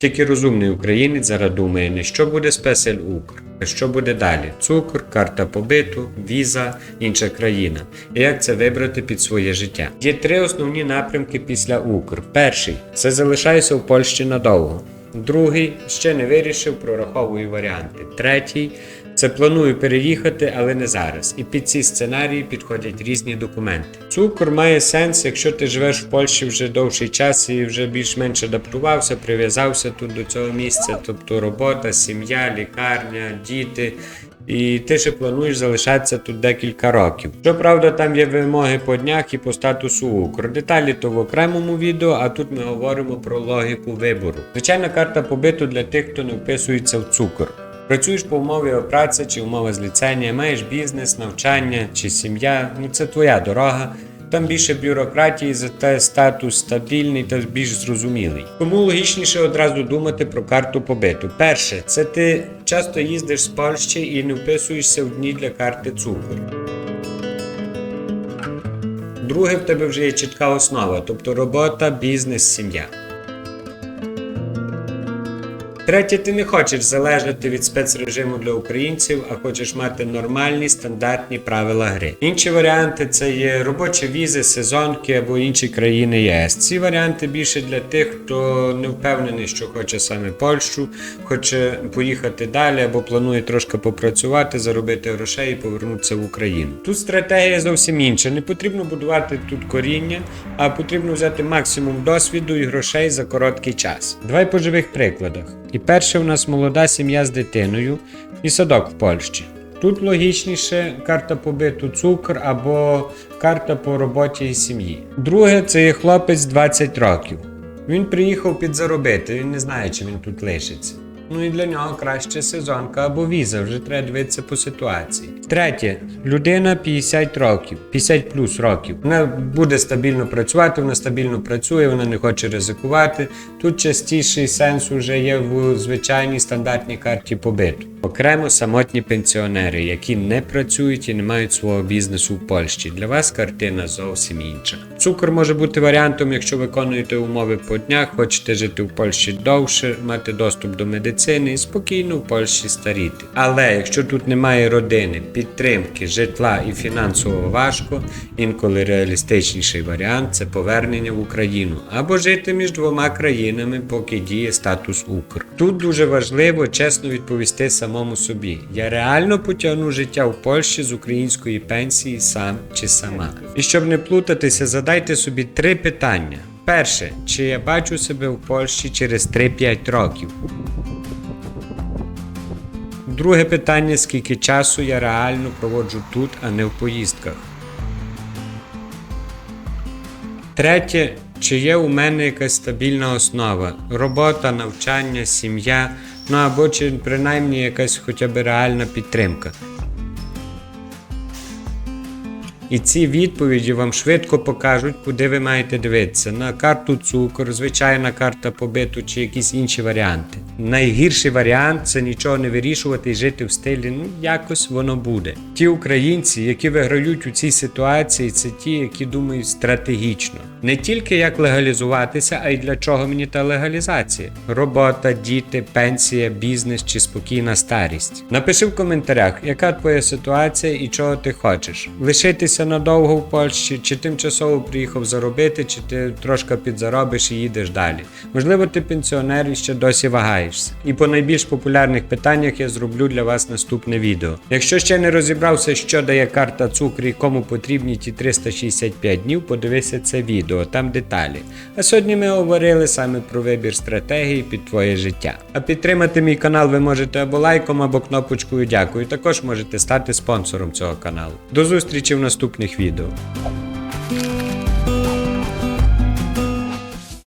Тільки розумний українець зараз думає, не що буде спесель Укр, а що буде далі: цукор, карта побиту, віза, інша країна. І як це вибрати під своє життя? Є три основні напрямки після Укр. Перший це залишаюся в Польщі надовго. Другий ще не вирішив, прораховую варіанти. Третій це планую переїхати, але не зараз. І під ці сценарії підходять різні документи. Цукор має сенс, якщо ти живеш в Польщі вже довший час і вже більш-менш адаптувався, прив'язався тут до цього місця, тобто робота, сім'я, лікарня, діти. І ти ще плануєш залишатися тут декілька років. Щоправда, там є вимоги по днях і по статусу Укр. Деталі то в окремому відео, а тут ми говоримо про логіку вибору. Звичайна карта побиту для тих, хто не вписується в цукор. Працюєш по умові праці чи умови зліцення, маєш бізнес, навчання чи сім'я. Ну це твоя дорога. Там більше бюрократії, зате статус стабільний та більш зрозумілий. Тому логічніше одразу думати про карту побиту. Перше, це ти часто їздиш з Польщі і не вписуєшся в дні для карти цукор. Друге, в тебе вже є чітка основа, тобто робота, бізнес, сім'я. Третє, ти не хочеш залежати від спецрежиму для українців, а хочеш мати нормальні стандартні правила гри. Інші варіанти це є робочі візи, сезонки або інші країни ЄС. Ці варіанти більше для тих, хто не впевнений, що хоче саме Польщу, хоче поїхати далі або планує трошки попрацювати, заробити грошей і повернутися в Україну. Тут стратегія зовсім інша. Не потрібно будувати тут коріння, а потрібно взяти максимум досвіду і грошей за короткий час. Давай по живих прикладах. І перше, у нас молода сім'я з дитиною і садок в Польщі. Тут логічніше карта побиту цукр або карта по роботі і сім'ї. Друге, це є хлопець 20 років. Він приїхав підзаробити, він не знає, чи він тут лишиться. Ну і для нього краще сезонка або віза, вже треба дивитися по ситуації. Третє, людина 50 років, 50 плюс років. Вона буде стабільно працювати, вона стабільно працює, вона не хоче ризикувати. Тут частіший сенс уже є в звичайній стандартній карті побиту. Окремо самотні пенсіонери, які не працюють і не мають свого бізнесу в Польщі. Для вас картина зовсім інша. Цукор може бути варіантом, якщо виконуєте умови по днях, хочете жити в Польщі довше, мати доступ до медицини і спокійно в Польщі старіти. Але якщо тут немає родини, підтримки, житла і фінансово важко, інколи реалістичніший варіант це повернення в Україну або жити між двома країнами, поки діє статус Укр. Тут дуже важливо чесно відповісти самому собі: я реально потягну життя в Польщі з української пенсії сам чи сама. І щоб не плутатися, задайте собі три питання. Перше, чи я бачу себе в Польщі через 3-5 років? Друге питання: скільки часу я реально проводжу тут, а не в поїздках. Третє, чи є у мене якась стабільна основа? Робота, навчання, сім'я, ну або чи принаймні якась хоча б реальна підтримка. І ці відповіді вам швидко покажуть, куди ви маєте дивитися: на карту цукор, звичайна карта побиту чи якісь інші варіанти. Найгірший варіант це нічого не вирішувати і жити в стилі, ну якось воно буде. Ті українці, які виграють у цій ситуації, це ті, які думають стратегічно. Не тільки як легалізуватися, а й для чого мені та легалізація: робота, діти, пенсія, бізнес чи спокійна старість. Напиши в коментарях, яка твоя ситуація і чого ти хочеш. Лишитися надовго в Польщі, чи тимчасово приїхав заробити, чи ти трошки підзаробиш і їдеш далі. Можливо, ти пенсіонер і ще досі вагаєшся. І по найбільш популярних питаннях я зроблю для вас наступне відео. Якщо ще не розібрався, що дає карта цукру і кому потрібні ті 365 днів, подивися це відео, там деталі. А сьогодні ми говорили саме про вибір стратегії під твоє життя. А підтримати мій канал ви можете або лайком, або кнопочкою дякую. Також можете стати спонсором цього каналу. До зустрічі в наступних відео.